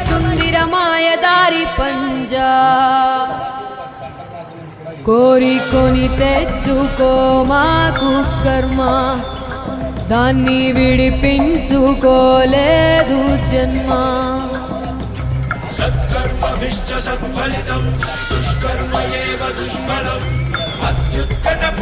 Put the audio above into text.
కబళిస్తుంది రమాయదారి పంజా. కోరికొని తెచ్చుకో మాకు కర్మ. దాన్ని విడిపించుకోలేదు జన్మ. సత్కర్మ సత్ఫలితం దుష్కర్మ ఏవ దుష్ఫలం అత్యుత్కట